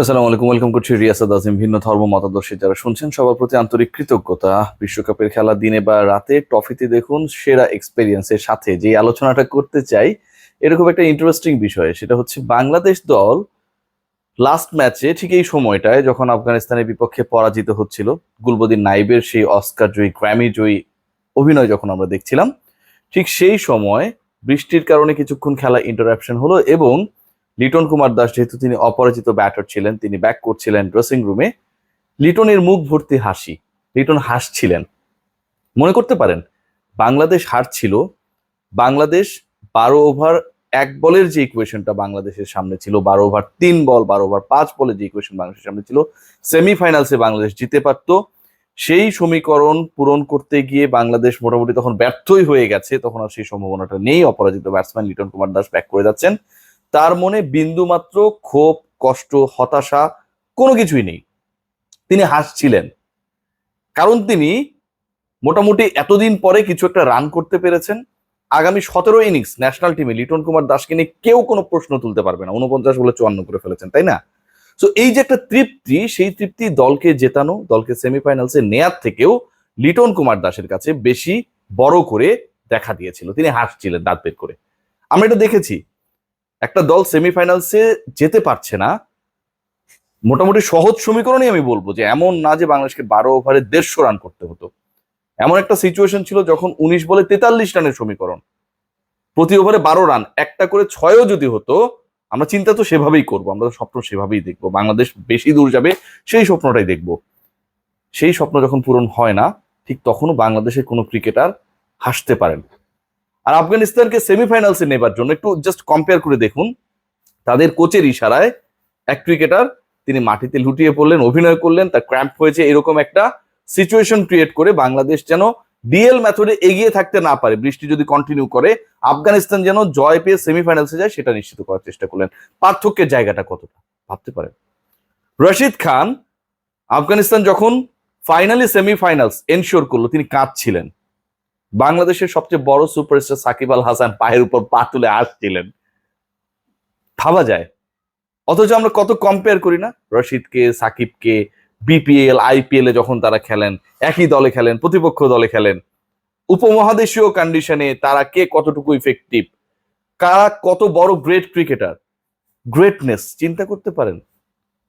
আসসালামু আলাইকুম, ওয়েলকাম করছি রিয়াসাদ আজিম। ভিন্ন ধর্ম, মতাদর্শী যারা শুনছেন, সবার প্রতি আন্তরিক কৃতজ্ঞতা। বিশ্বকাপের খেলা দিনে বা রাতে ট্রফিতে দেখুন সেরা এক্সপেরিয়েন্সের সাথে যে আলোচনাটা করতে চাই এরকম একটা ইন্টারেস্টিং বিষয়। সেটা হচ্ছে বাংলাদেশ দল লাস্ট ম্যাচে ঠিক এই সময়টায় যখন আফগানিস্তানের বিপক্ষে পরাজিত হচ্ছিল, গুলবদিন নাইবের সেই অস্কার জয়ী গ্র্যামি জয়ী অভিনয় যখন আমরা দেখছিলাম, ঠিক সেই সময় বৃষ্টির কারণে কিছুক্ষণ খেলা ইন্টারাপশন হলো এবং লিটন কুমার দাস যেহেতু তিনি অপরাজিত ব্যাটার ছিলেন, তিনি ব্যাক করছিলেন ড্রেসিং রুমে লিটনের মুখ ভর্তি হাসি, লিটন হাসছিলেন। মনে করতে পারেন, বাংলাদেশ হারছিল, বাংলাদেশ বারো ওভার এক বলের যে ইকুয়েশনটা বাংলাদেশের সামনে ছিল, বারো ওভার তিন বল, বারো ওভার পাঁচ বলের যে ইকুয়েশন বাংলাদেশের সামনে ছিল সেমিফাইনালসে বাংলাদেশ জিতে পারতো। সেই সমীকরণ পূরণ করতে গিয়ে বাংলাদেশ মোটামুটি তখন ব্যর্থই হয়ে গেছে, তখন আর সেই সম্ভাবনাটা নেই, অপরাজিত ব্যাটসম্যান লিটন কুমার দাস ব্যাক করে যাচ্ছেন। তার মনে বিন্দুমাত্র ক্ষোভ, কষ্ট, হতাশা কোনো কিছুই নেই। তিনি হাসছিলেন। কারণ তিনি মোটামুটি এতদিন পরে কিছু একটা রান করতে পেরেছেন। আগামী সতেরো ইনিংস ন্যাশনাল টিমে লিটন কুমার দাসকে নিয়ে কেউ কোনো প্রশ্ন তুলতে পারবে না। উনপঞ্চাশ বলে চুয়ান্ন করে ফেলেছেন, তাই না? তো এই যে একটা তৃপ্তি, সেই তৃপ্তি দলকে জেতানো, দলকে সেমিফাইনালসে নেয়ার থেকেও লিটন কুমার দাসের কাছে বেশি বড় করে দেখা দিয়েছিল। তিনি হাসছিলেন দাঁত বের করে। আমরা এটা দেখেছি। একটা দল সেমিফাইনালসে যেতে পারছে না, মোটামুটি সহজ সমীকরণই আমি বলব যে এমন না যে বাংলাদেশকে বারো ওভারে দেড়শো রান করতে হতো। এমন একটা সিচুয়েশন ছিল যখন উনিশ বলে তেতাল্লিশ রানের সমীকরণ। প্রতি ওভারে বারো রান একটা করে ছয়ও যদি হতো, আমরা চিন্তা তো সেভাবেই করব, আমরা স্বপ্ন সেভাবেই দেখব, বাংলাদেশ বেশি দূর যাবে সেই স্বপ্নটাই দেখব। সেই স্বপ্ন যখন পূরণ হয় না, ঠিক তখনও বাংলাদেশের কোনো ক্রিকেটার হাসতে পারেন। আর আফগানিস্তানকে সেমিফাইনালসে নেবার জন্য একটু জাস্ট কম্পেয়ার করে দেখুন। তাদের কোচের ইশারায় এক ক্রিকেটার তিনি মাটিতে লুটিয়ে পড়লেন, অভিনয় করলেন, তার ক্র্যাম্প হয়েছে, এরকম একটা সিচুয়েশন ক্রিয়েট করে বাংলাদেশ যেন ডিএল মেথডে এগিয়ে থাকতে না পারে। বৃষ্টি যদি কন্টিনিউ করে, আফগানিস্তান যেন জয় পেয়ে সেমিফাইনালসে যায়, সেটা নিশ্চিত করার চেষ্টা করলেন। পার্থক্যের জায়গাটা কতটা? ভাবতে পারেন। রশিদ খান, আফগানিস্তান যখন ফাইনালি সেমিফাইনালস এনশিওর করল, তিনি কাঁদছিলেন। বাংলাদেশের সবচেয়ে বড় সুপারস্টার সাকিব আল হাসান পায়ের উপর পা তুলে আসছিলেন। ভাবা যায়। অথচ আমরা কত কম্পেয়ার করি না? রশিদকে, সাকিবকে বিপিএল আইপিএল এ যখন তারা খেলেন, একই দলে খেলেন, প্রতিপক্ষ দলে খেলেন, উপমহাদেশীয় কন্ডিশনে তারা কে কতটুকু ইফেক্টিভ কারা কত বড় গ্রেট ক্রিকেটার গ্রেটনেস চিন্তা করতে পারেন।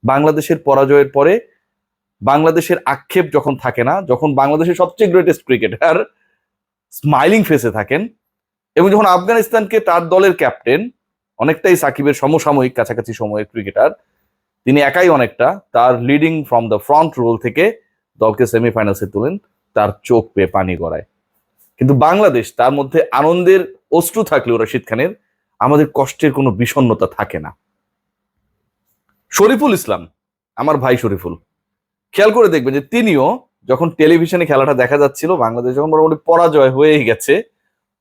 বাংলাদেশের পরাজয়ের পরে বাংলাদেশের আক্ষেপ যখন থাকে না, যখন বাংলাদেশের সবচেয়ে গ্রেটেস্ট ক্রিকেটার স্মাইলিং ফেসে থাকেন। এবং যখন আফগানিস্তানকে তার দলের ক্যাপ্টেন অনেকটাই সাকিবের সমসাময়িক কাছাকাছি সময়ের ক্রিকেটার তিনি একাই অনেকটা তার leading from the front role থেকে দলকে সেমিফাইনালসে তুলেন, তার চোখ পেয়ে পানি গড়ায়। কিন্তু বাংলাদেশ তার মধ্যে আনন্দের অশ্রু থাকলেও রশিদ খানের, আমাদের কষ্টের কোনো বিষণ্ণতা থাকে না। শরীফুল ইসলাম, আমার ভাই শরীফুল, খেয়াল করে দেখবেন যে তিনিও যখন টেলিভিশনে খেলাটা দেখা যাচ্ছিল, বাংলাদেশ যখন মোটামুটি পরাজয় হয়েই গেছে,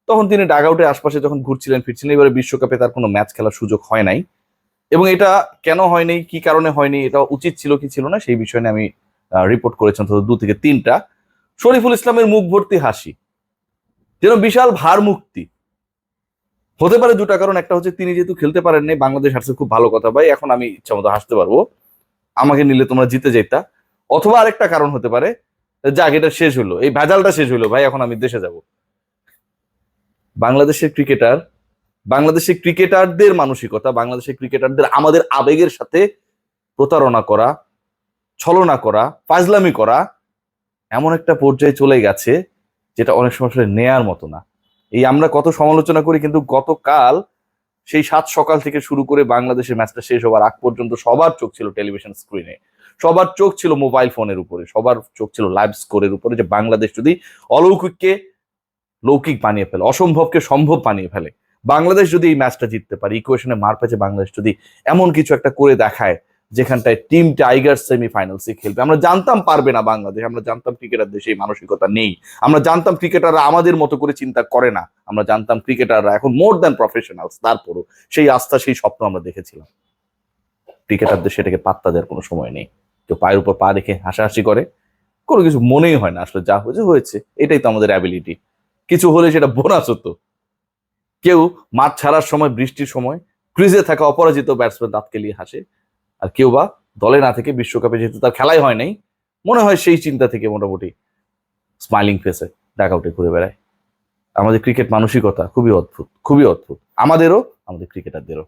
তখন তিনি ডাগ আউটের আশপাশে যখন ঘুরছিলেন, ফিরছিলেন, এবারে বিশ্বকাপে তার কোনো ম্যাচ খেলার সুযোগ হয় নাই। এবং এটা কেন হয়নি, কি কারণে হয়নি, এটা উচিত ছিল কি ছিল না, সেই বিষয়ে নিয়ে আমি রিপোর্ট করেছি অন্তত দু থেকে তিনটা। শরীফুল ইসলামের মুখ ভর্তি হাসি। যেন বিশাল ভার মুক্তি। হতে পারে দুটা কারণ, একটা হচ্ছে তিনি যেহেতু খেলতে পারেন নাই বাংলাদেশ হারছে খুব ভালো কথা, ভাই, এখন আমি ইচ্ছা মতো হাসতে পারব। আমাকে নিলে তোমরা জিতে যেতা। অথবা আরেকটা কারণ হতে পারে যাক, এটা শেষ হলো। এই ভেজালটা শেষ হলো ভাই, এখন আমি দেশে যাব। বাংলাদেশের ক্রিকেটার, বাংলাদেশের ক্রিকেটারদের মানসিকতা, বাংলাদেশের ক্রিকেটারদের আমাদের আবেগের সাথে প্রতারণা করা, ছলনা করা, ফাজলামি করা, এমন একটা পর্যায়ে চলে গেছে, যেটা অনেক সময় নেয়ার মতো না। এই আমরা কত সমালোচনা করি, কিন্তু গতকাল সেই সাত সকাল থেকে শুরু করে বাংলাদেশের ম্যাচটা শেষ হওয়ার আগ পর্যন্ত সবার চোখ ছিল টেলিভিশন স্ক্রিনে। সবার চোখ ছিল মোবাইল ফোনের উপরে, সবার চোখ ছিল লাইভ স্কোরের উপরে যে বাংলাদেশ যদি অলৌকিককে লৌকিক বানিয়ে ফেলে, অসম্ভবকে সম্ভব বানিয়ে ফেলে, বাংলাদেশ যদি এই ম্যাচটা জিততে পারে ইকুয়েশনে মার পেছে বাংলাদেশ যদি এমন কিছু একটা করে দেখায় যেখানটায় টিম টাইগার সেমিফাইনালসে খেলবে। আমরা জানতাম পারবে না বাংলাদেশ, আমরা জানতাম ক্রিকেটারদের সেই মানসিকতা নেই। আমরা জানতাম ক্রিকেটাররা আমাদের মতো করে চিন্তা করে না। আমরা জানতাম ক্রিকেটাররা এখন মোর দ্যান প্রফেশনালস তারপরও সেই আস্থা, সেই স্বপ্ন আমরা দেখেছিলাম। ক্রিকেটারদের সেটাকে পাত্তা দেওয়ার কোনো সময় নেই। কেউ পায়ের উপর পা রেখে হাসাহাসি করে, কোনো কিছু মনেই হয় না আসলে যা হয়েছে হয়েছে, এটাই তো আমাদের অ্যাবিলিটি কিছু হলে সেটা বোনাস হতো। কেউ মাঠ ছাড়ার সময়, বৃষ্টির সময় ক্রিজে থাকা অপরাজিত ব্যাটসম্যান দাঁত কেলিয়ে হাসে। আর কেউ বা দলে না থেকে বিশ্বকাপে যেহেতু তার খেলাই হয় নাই, মনে হয় সেই চিন্তা থেকে মোটামুটি স্মাইলিং ফেসে ডাক আউটে ঘুরে বেড়ায়। আমাদের ক্রিকেট মানসিকতা খুবই অদ্ভুত খুবই অদ্ভুত। আমাদেরও, আমাদের ক্রিকেটারদেরও